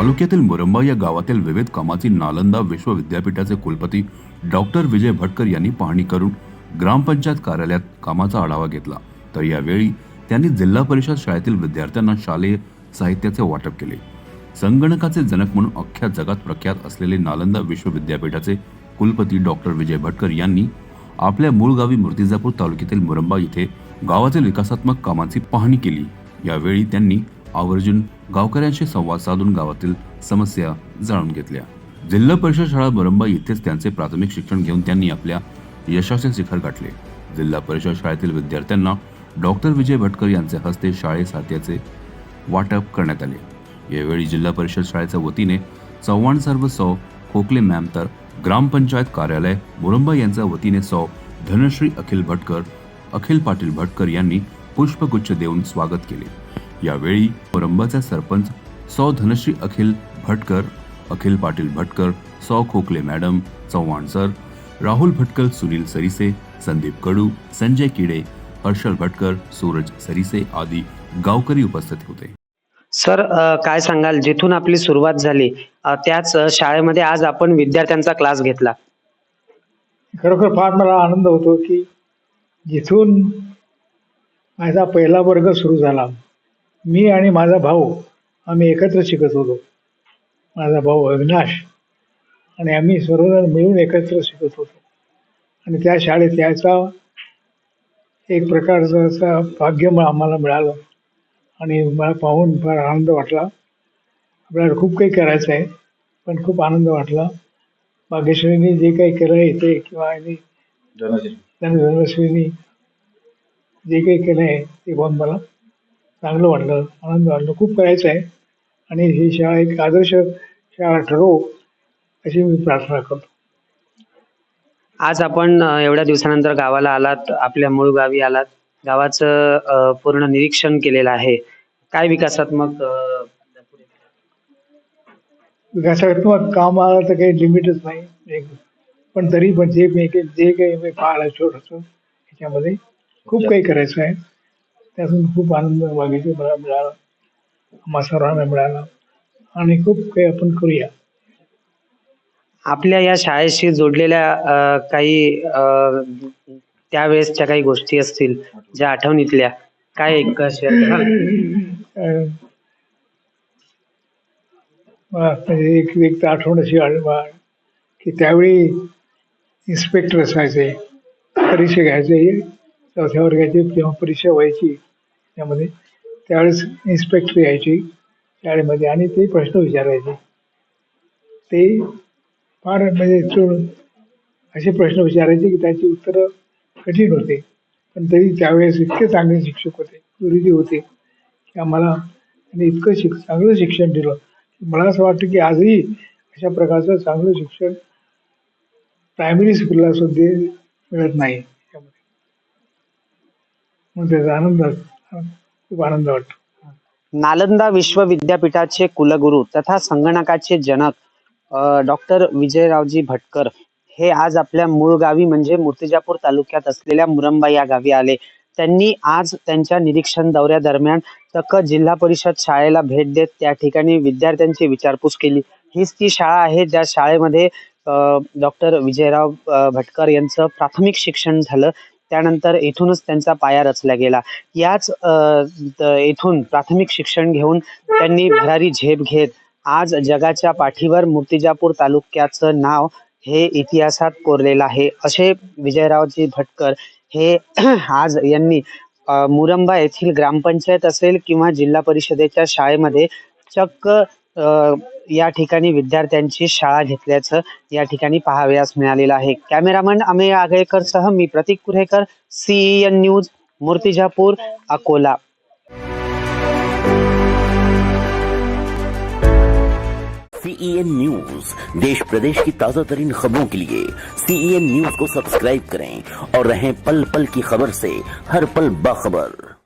तालुक्यातील मुरंबा या गावातील विविध कामाची नालंदा विश्वविद्यापीठाचे कुलपती डॉक्टर विजय भटकर यांनी पाहणी करून ग्रामपंचायत कार्यालयात कामाचा आढावा घेतला. तर यावेळी त्यांनी जिल्हा परिषद शाळेतील विद्यार्थ्यांना शालेय साहित्याचे वाटप केले. संगणकाचे जनक म्हणून अख्ख्या जगात प्रख्यात असलेले नालंदा विश्वविद्यापीठाचे कुलपती डॉक्टर विजय भटकर यांनी आपल्या मूळ गावी मूर्तिजापूर तालुक्यातील मुरंबा इथे गावातील विकासात्मक कामांची पाहणी केली. यावेळी त्यांनी आवर्जून गावकऱ्यांशी संवाद साधून गावातील समस्या जाणून घेतल्या. जिल्हा परिषद शाळा बरंबा येथेच त्यांचे प्राथमिक शिक्षण घेऊन त्यांनी आपल्या यशाचे शिखर गाठले. जिल्हा परिषद शाळेतील विद्यार्थ्यांना डॉक्टर विजय भटकर यांच्या हस्ते शाळे साहित्याचे वाटप करण्यात आले. यावेळी जिल्हा परिषद शाळेच्या वतीने चव्हाण सर्व सौ खोकले मॅम तर ग्रामपंचायत कार्यालय मुरंबा यांच्या वतीने सौ धनश्री अखिल भटकर अखिल पाटील भटकर यांनी पुष्पगुच्छ देऊन स्वागत केले. यावेळी मुरंबाचा सरपंच सौ धनश्री अखिल भटकर अखिल पाटील भटकर सौ खोकले मॅडम चव्हाण सर राहुल भटकर सुनील सरिसे संदीप कडू संजय किडे हर्षल भटकर सूरज सरिसे आदी गावकरी उपस्थित होते. सर काय सांगाल? जिथून आपली सुरुवात झाली त्याच शाळेमध्ये आज आपण विद्यार्थ्यांचा क्लास घेतला. खरोखर फार मला आनंद होतो की जिथून माझा पहिला वर्ग सुरू झाला. मी आणि माझा भाऊ आम्ही एकत्र शिकत होतो. माझा भाऊ अविनाश आणि आम्ही सर्वजण मिळून एकत्र शिकत होतो. आणि त्या शाळेत याचा एक प्रकारचं असं भाग्य आम्हाला मिळालं. आणि मला पाहून फार आनंद वाटला. आपल्याला खूप काही करायचं आहे पण खूप आनंद वाटला. भाग्यश्रीनी जे काही केलं आहे ते किंवा धनश्रीनी. जे काही केलं आहे ते पाहून मला चांगलं वाटलं आनंद वाटलं खूप करायचं आहे. आणि ही शाळा एक आदर्श शाळा ठरवू अशी मी प्रार्थना करतो. आज आपण एवढ्या दिवसानंतर गावाला आलात आपल्या मूळ गावी आलात. गावाचं पूर्ण निरीक्षण केलेलं आहे. काय विकासात्मक विकासात्मक कामाला तर काही लिमिटच नाही. पण तरी पण जे जे काही मी पाहिलं छोटंसं ह्याच्यामध्ये खूप काही करायचं आहे. त्यातून खूप आनंद वागीचे मला मिळाला. आम्हा सर्वांना मिळाला. आणि खूप काही आपण करूया. आपल्या या शाळेशी जोडलेल्या अ, काही अ, त्यावेळेसच्या काही गोष्टी असतील ज्या आठवणीतल्या काय एक शेअर कराल अं, मला एक एक तर आठवण अशी आली की त्यावेळी इन्स्पेक्टर असायचे परीक्षा घ्यायचे चौथ्या वर्गाची जेव्हा परीक्षा व्हायची. त्यामध्ये त्यावेळेस इन्स्पेक्टर यायची शाळेमध्ये आणि ते प्रश्न विचारायचे. ते फार म्हणजे चोडून असे प्रश्न विचारायचे की त्याची उत्तरं कठीण होते. पण तरी त्यावेळेस इतके चांगले शिक्षक होते गुरुजी होते की आम्हाला त्यांनी इतकं शिक चांगलं शिक्षण दिलं. की मला असं वाटतं की आजही अशा प्रकारचं चांगलं शिक्षण प्रायमरी स्कूलला सुद्धा मिळत नाही. त्यामध्ये म्हणून त्याचा आनंद खूप आनंद वाटतो. नालंदा विश्वविद्यापीठाचे कुलगुरू तथा संगणकाचे जनक डॉक्टर विजयरावजी भटकर हे आज आपल्या मूळ गावी म्हणजे मूर्तिजापूर तालुक्यात असलेल्या मुरंबा या गावी आले. त्यांनी आज त्यांच्या निरीक्षण दौऱ्यादरम्यान तक जिल्हा परिषद शाळेला भेट देत त्या ठिकाणी विद्यार्थ्यांची विचारपूस केली. हीच ती शाळा आहे ज्या शाळेमध्ये डॉक्टर विजयराव भटकर यांचं प्राथमिक शिक्षण झालं. त्यानंतर येथूनच त्यांचा पाया रचला गेला. याच इथून येथून प्राथमिक शिक्षण घेऊन त्यांनी भरारी झेप घेत आज जगाच्या पाठीवर मूर्तिजापूर तालुक्याचं नाव हे इतिहासात कोरलेलं आहे. असे विजयरावजी भटकर हे आज यांनी मुरंबा येथील ग्रामपंचायत असेल किंवा जिल्हा परिषदेच्या शाळेमध्ये चक्क अ, या ठिकाणी विद्यार्थ्यांची शाळा घेतल्याचं या ठिकाणी पाहावयास मिळालेलं आहे. कॅमेरामन अमेय आगळेकर सह मी Pratik Kurekar C N news Murtijapur Akola. C E N news देश प्रदेश की ताजा तरीन खबरों के लिए सीईएन न्यूज को सब्सक्राइब करें और रहें पल पल की खबर से हर पल बाखबर।